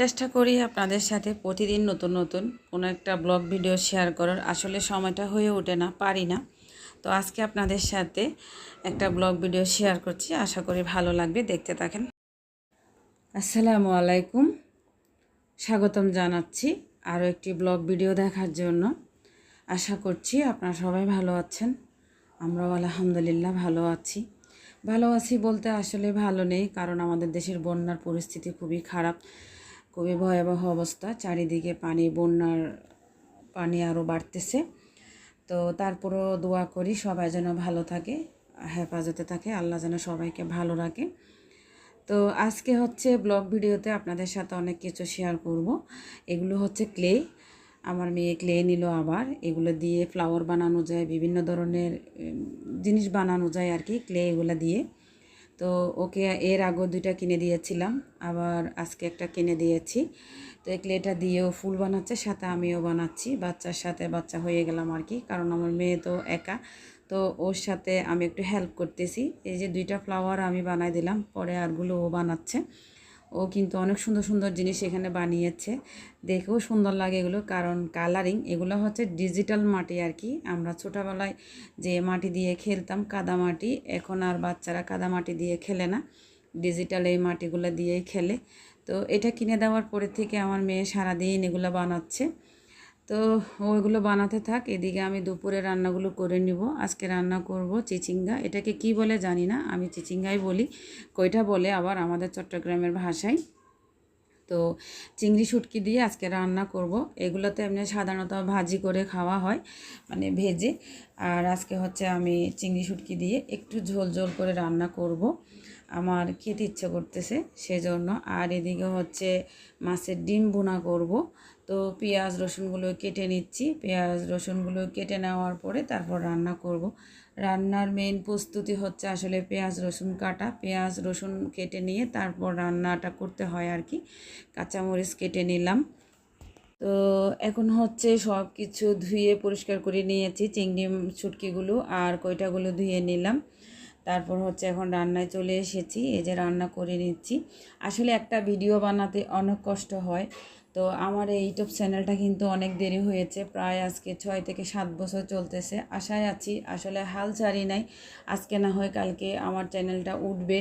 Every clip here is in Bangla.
চেষ্টা করি আপনাদের সাথে প্রতিদিন নতুন নতুন কোনো একটা ব্লগ ভিডিও শেয়ার করার। আসলে সময়টা হয়ে ওঠে না, পারি না। তো আজকে আপনাদের সাথে একটা ব্লগ ভিডিও শেয়ার করছি। আশা করি ভালো লাগবে, দেখতে থাকেন। আসসালামু আলাইকুম। স্বাগতম জানাচ্ছি আরও একটি ব্লগ ভিডিও দেখার জন্য। আশা করছি আপনারা সবাই ভালো আছেন। আমরাও আলহামদুলিল্লাহ ভালো আছি। ভালো আছি বলতে আসলে ভালো নেই, কারণ আমাদের দেশের বন্যার পরিস্থিতি খুবই খারাপ। খুবই ভয়াবহ অবস্থা। চারিদিকে পানি, বন্যার পানি আরও বাড়তেছে। তো তারপরও দোয়া করি সবাই যেন ভালো থাকে, হেফাজতে থাকে, আল্লাহ যেন সবাইকে ভালো রাখে। তো আজকে হচ্ছে ব্লগ ভিডিওতে আপনাদের সাথে অনেক কিছু শেয়ার করব। এগুলো হচ্ছে ক্লে আমার মেয়ে ক্লে নিল আবার। এগুলো দিয়ে ফ্লাওয়ার বানানো যায়, বিভিন্ন ধরনের জিনিস বানানো যায় আর কি ক্লে এগুলো দিয়ে। তো ওকে এর আগেও দুইটা কিনে দিয়েছিলাম, আবার আজকে একটা কিনে দিয়েছি। তো একলে এটা দিয়েও ফুল বানাচ্ছে, সাথে আমিও বানাচ্ছি। বাচ্চার সাথে বাচ্চা হয়ে গেলাম আর কি, কারণ আমার মেয়ে তো একা। তো ওর সাথে আমি একটু হেল্প করতেছি। এই যে দুইটা ফ্লাওয়ার আমি বানাই দিলাম, পরে আরগুলো ও বানাচ্ছে। ও কিন্তু অনেক সুন্দর সুন্দর জিনিস এখানে বানিয়েছে। দেখেও সুন্দর লাগে এগুলো, কারণ কালারিং এগুলো হচ্ছে ডিজিটাল মাটি আর কি। আমরা ছোটোবেলায় যে মাটি দিয়ে খেলতাম কাদা মাটি, এখন আর বাচ্চারা কাদা মাটি দিয়ে খেলে না। ডিজিটাল এই মাটিগুলো দিয়েই খেলে। তো এটা কিনে দেওয়ার পরে থেকে আমার মেয়ে সারাদিন এগুলো বানাচ্ছে। তো ওইগুলো বানাতে থাক, এদিকে আমি দুপুরে রান্নাগুলো করে নিব। আজকে রান্না করব চিচিঙ্গা। এটাকে কি বলে জানি না, আমি চিচিঙ্গাই বলি। কইটা বলে আবার আমাদের চট্টগ্রামের ভাষায়। তো চিংড়ি শুটকি দিয়ে আজকে রান্না করব। এগুলোতে এমনি সাধারণত ভাজি করে খাওয়া হয় মানে ভেজে। আর আজকে হচ্ছে আমি চিংড়ি শুটকি দিয়ে একটু ঝোল ঝোল করে রান্না করব। আমার খেতে ইচ্ছে করতেছে সেজন্য। আর এদিকে হচ্ছে মাছের ডিম বোনা করব। তো পেঁয়াজ, রসুনগুলো কেটে নিচ্ছি। পেঁয়াজ, রসুনগুলো কেটে নেওয়ার পরে তারপর রান্না করব। রান্নার মেন প্রস্তুতি হচ্ছে আসলে পেঁয়াজ, রসুন কাটা। পেঁয়াজ, রসুন কেটে নিয়ে তারপর রান্নাটা করতে হয় আর কি। কাঁচামরিচ কেটে নিলাম। তো এখন হচ্ছে সব কিছু ধুয়ে পরিষ্কার করে নিয়েছি, চিংড়ি ছুটকিগুলো আর কয়টাগুলো ধুয়ে নিলাম। তারপর হচ্ছে এখন রান্নায় চলে এসেছি, এই যে রান্না করে নিচ্ছি। আসলে একটা ভিডিও বানাতে অনেক কষ্ট হয়। তো আমার এই ইউটিউব চ্যানেলটা কিন্তু অনেক দেরি হয়েছে, প্রায় আজকে ছয় থেকে সাত বছর চলতেছে। আশায় আছি, আসলে হাল ছাড়ি নাই। আজকে না হয় কালকে আমার চ্যানেলটা উঠবে,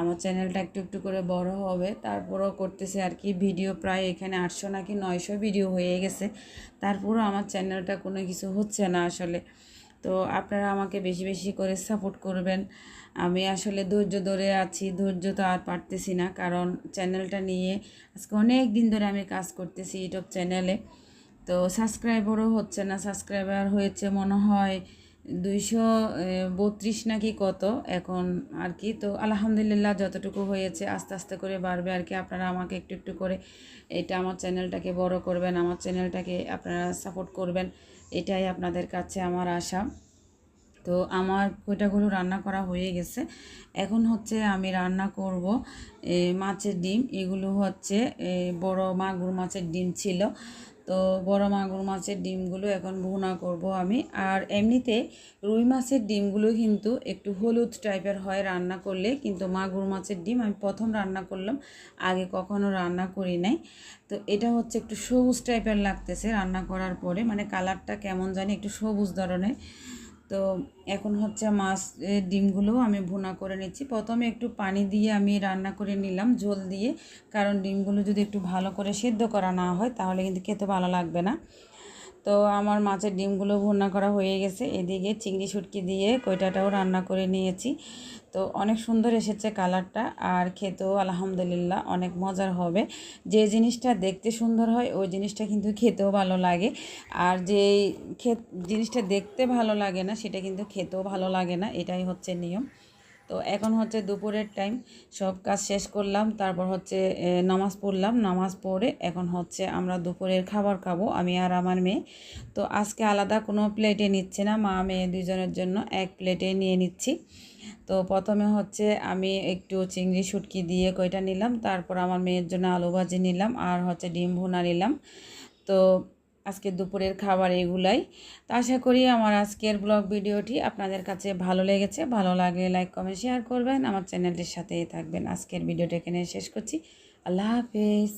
আমার চ্যানেলটা একটু একটু করে বড় হবে। তারপরও করতেছে আর কি, ভিডিও প্রায় এখানে আটশো নাকি নয়শো ভিডিও হয়ে গেছে। তারপরও আমার চ্যানেলটা কোনো কিছু হচ্ছে না আসলে। তো আপনারা আমাকে বেশি বেশি করে সাপোর্ট করবেন। আমি আসলে ধৈর্য ধরে আছি, ধৈর্য তো আর পারতেছি না, কারণ চ্যানেলটা নিয়ে আজকে অনেক দিন ধরে আমি কাজ করতেছি ইউটিউব চ্যানেলে তো সাবস্ক্রাইবারও হচ্ছে না সাবস্ক্রাইবার হয়েছে মনে হয় দুইশো বত্রিশ নাকি কত এখন আর কি। তো আলহামদুলিল্লাহ যতটুকু হয়েছে আস্তে আস্তে করে বাড়বে আর কি। আপনারা আমাকে একটু একটু করে এটা আমার চ্যানেলটাকে বড় করবেন, আমার চ্যানেলটাকে আপনারা সাপোর্ট করবেন, এটাই আপনাদের কাছে আমার আশা। তো আমার কইটাগুলো রান্না করা হয়ে গেছে। এখন হচ্ছে আমি রান্না করব মাছের ডিম। এগুলো হচ্ছে বড় মাগুর মাছের ডিম ছিল। তো বড় মাগুর মাছের ডিমগুলো এখন ভুনা করব আমি। আর এমনিতে রুই মাছের ডিমগুলো কিন্তু একটু হলুদ টাইপের হয় রান্না করলে, কিন্তু মাগুর মাছের ডিম আমি প্রথম রান্না করলাম, আগে কখনো রান্না করি নাই। তো এটা হচ্ছে একটু সবুজ টাইপের লাগতেছে রান্না করার পরে মানে কালারটা কেমন জানি একটু সবুজ ধরনের। তো এখন হচ্ছে মাছ ডিমগুলো আমি ভুনা করে নিচ্ছি। প্রথমে একটু পানি দিয়ে আমি রান্না করে নিলাম জল দিয়ে। কারণ ডিমগুলো যদি একটু ভালো করে সেদ্ধ করা না হয়, তাহলে কিন্তু খেতে ভালো লাগবে না। তো আমার মাছের ডিমগুলো ভুনা করা হয়ে গেছে। এদিকে চিংড়ি শুটকি দিয়ে কয়টাটাও রান্না করে নিয়েছি। তো অনেক সুন্দর এসেছে কালারটা আর খেতেও আলহামদুলিল্লাহ অনেক মজার হবে। যে জিনিসটা দেখতে সুন্দর হয়, ওই জিনিসটা কিন্তু খেতেও ভালো লাগে। আর যে জিনিসটা দেখতে ভালো লাগে না, সেটা কিন্তু খেতেও ভালো লাগে না, এটাই হচ্ছে নিয়ম। তো এখন হচ্ছে দুপুরের টাইম সব কাজ শেষ করলাম, তারপর হচ্ছে নামাজ পড়লাম, নামাজ পড়ে এখন হচ্ছে আমরা দুপুরের খাবার খাব, আমি আর আমার মেয়ে। তো আজকে আলাদা কোনো প্লেটে নিচ্ছে না, মা, মেয়ে দুজনের জন্য এক প্লেটে নিয়ে নিচ্ছি। তো প্রথমে হচ্ছে আমি একটু চিংড়ি শুটকি দিয়ে কয়টা নিলাম, তারপর আমার মেয়ের জন্য আলু ভাজি নিলাম, আর হচ্ছে ডিম ভুনা নিলাম। তো আজকে দুপুরের খাবার এগুলাই। তো আশা করি আমার আজকের ব্লগ ভিডিওটি আপনাদের কাছে ভালো লেগেছে। ভালো লাগলে লাইক কমেন্ট শেয়ার করবেন। আমার চ্যানেলটির সাথেই থাকবেন। আজকের ভিডিওটা এখানে শেষ করছি। আল্লাহ হাফেজ।